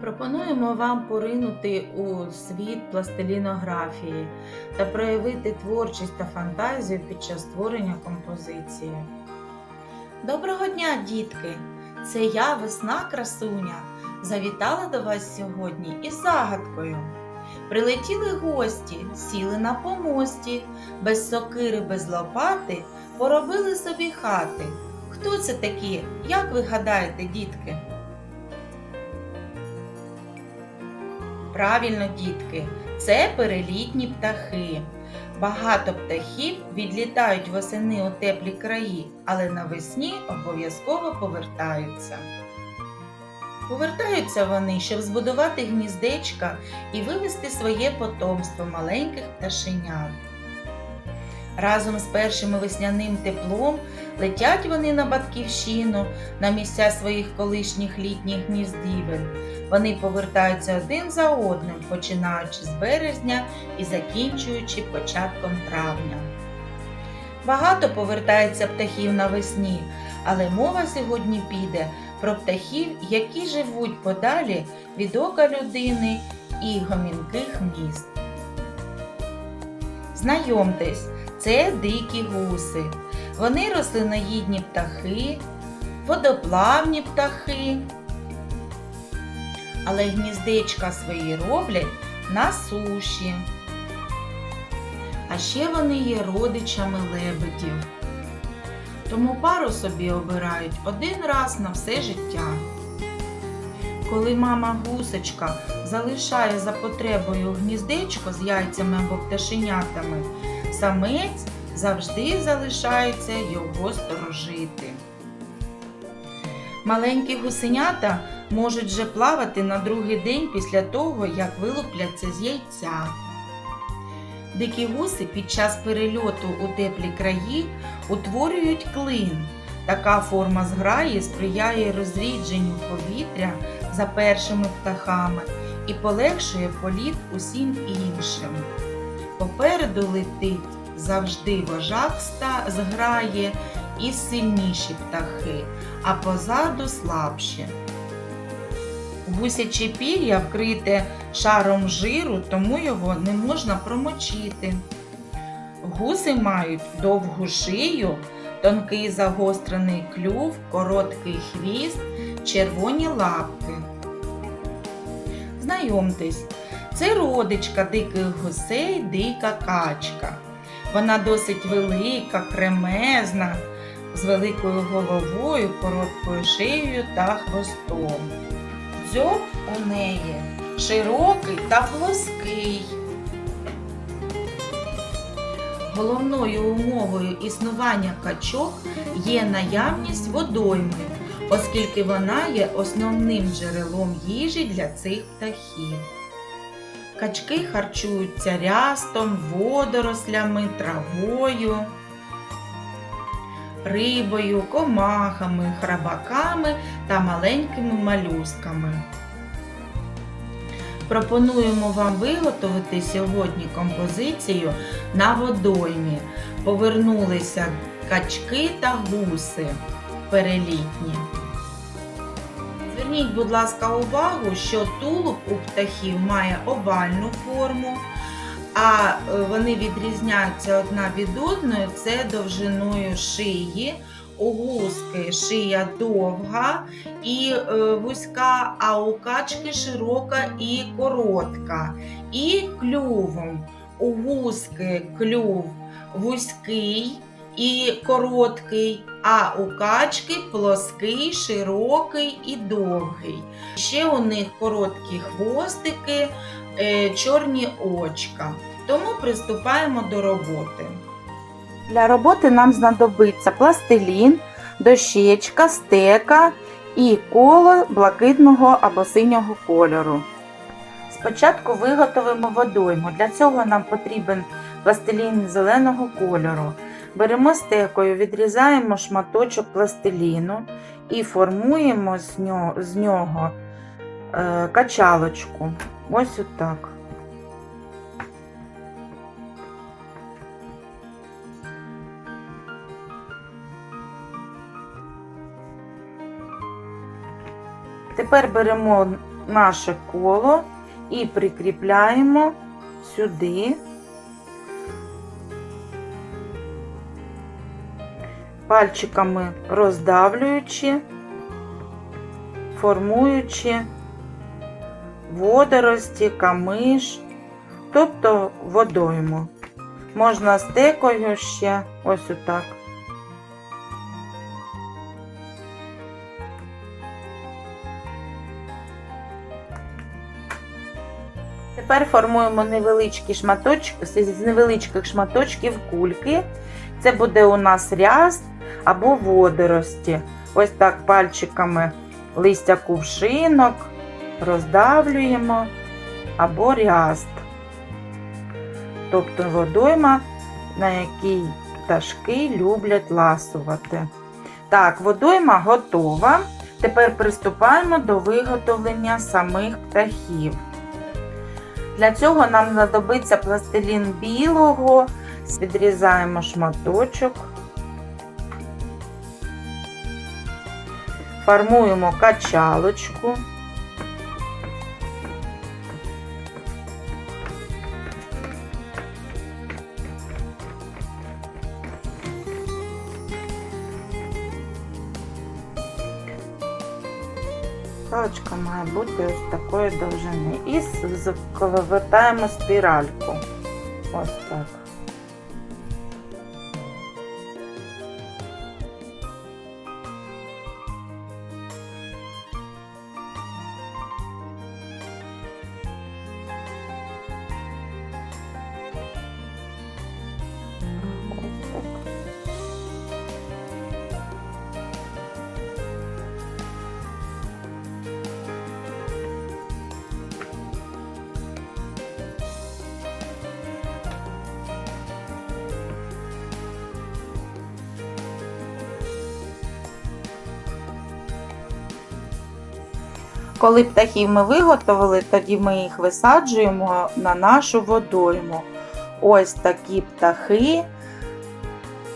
Пропонуємо вам поринути у світ пластилінографії та проявити творчість та фантазію під час створення композиції. Доброго дня, дітки! Це я, весна красуня, завітала до вас сьогодні із загадкою. Прилетіли гості, сіли на помості, без сокири, без лопати, поробили собі хати. Хто це такі? Як ви гадаєте, дітки? Правильно, дітки, це перелітні птахи. Багато птахів відлітають восени у теплі краї, але навесні обов'язково повертаються. Повертаються вони, щоб збудувати гніздечка і вивести своє потомство маленьких пташенят. Разом з першим весняним теплом летять вони на батьківщину, на місця своїх колишніх літніх гніздівель. Вони повертаються один за одним, починаючи з березня і закінчуючи початком травня. Багато повертається птахів навесні, але мова сьогодні піде про птахів, які живуть подалі від ока людини і гомінких міст. Знайомтесь, це дикі гуси. Вони рослиноїдні птахи, водоплавні птахи, але гніздечка свої роблять на суші. А ще вони є родичами лебедів. Тому пару собі обирають один раз на все життя. Коли мама гусочка залишає за потребою гніздечко з яйцями або пташенятами, самець завжди залишається його сторожити. Маленькі гусенята можуть вже плавати на другий день після того, як вилупляться з яйця. Дикі гуси під час перельоту у теплі краї утворюють клин. Така форма зграї сприяє розрідженню повітря за першими птахами і полегшує політ усім іншим. Попереду летить завжди вожак зграє і сильніші птахи, а позаду слабші. Гусяче пір'я вкрите шаром жиру, тому його не можна промочити. Гуси мають довгу шию, тонкий загострений клюв, короткий хвіст, червоні лапки. Знайомтесь, це родичка диких гусей, дика качка. Вона досить велика, кремезна, з великою головою, короткою шиєю та хвостом. Дзьоб у неї широкий та плоский. Головною умовою існування качок є наявність водойми, оскільки вона є основним джерелом їжі для цих птахів. Качки харчуються рястом, водорослями, травою, рибою, комахами, храбаками та маленькими малюсками. Пропонуємо вам виготовити сьогодні композицію на водоймі. Повернулися качки та гуси перелітні. Зверніть, будь ласка, увагу, що тулуб у птахів має овальну форму, а е, вони відрізняються одна від одної це довжиною шиї. У гуски шия довга і е, вузька, а у качки широка і коротка. І клювом. У гуски клюв вузький і короткий, а у качки плоский, широкий і довгий. Ще у них короткі хвостики, е, чорні очка. Тому приступаємо до роботи. Для роботи нам знадобиться пластилін, дощечка, стека і коло блакитного або синього кольору. Спочатку виготовимо водойму. Для цього нам потрібен пластилін зеленого кольору. Беремо стекою, відрізаємо шматочок пластиліну і формуємо з нього, з нього е, качалочку. Ось отак. Тепер беремо наше коло і прикріпляємо сюди. Пальчиками роздавлюючи, формуючи водорості, камиш, тобто водойму. Можна стекою ще ось отак. Тепер формуємо невеличкі шматочки, з невеличких шматочків кульки. Це буде у нас ряст або водорості. Ось так пальчиками листя кувшинок роздавлюємо або ряст. Тобто водойма, на якій пташки люблять ласувати. Так, водойма готова. Тепер приступаємо до виготовлення самих птахів. Для цього нам знадобиться пластилін білого, відрізаємо шматочок, формуємо качалочку. Паличка має бути ось такої довжини. І з- з- спіральку. Ось так. Коли птахів ми виготовили, тоді ми їх висаджуємо на нашу водойму. Ось такі птахи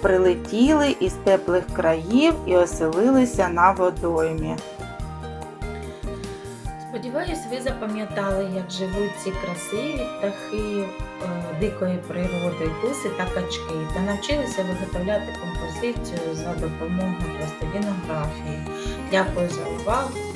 прилетіли із теплих країв і оселилися на водоймі. Сподіваюсь, ви запам'ятали, як живуть ці красиві птахи е, дикої природи, гуси та качки, та навчилися виготовляти композицію за допомогою пластилінографії. Дякую за увагу.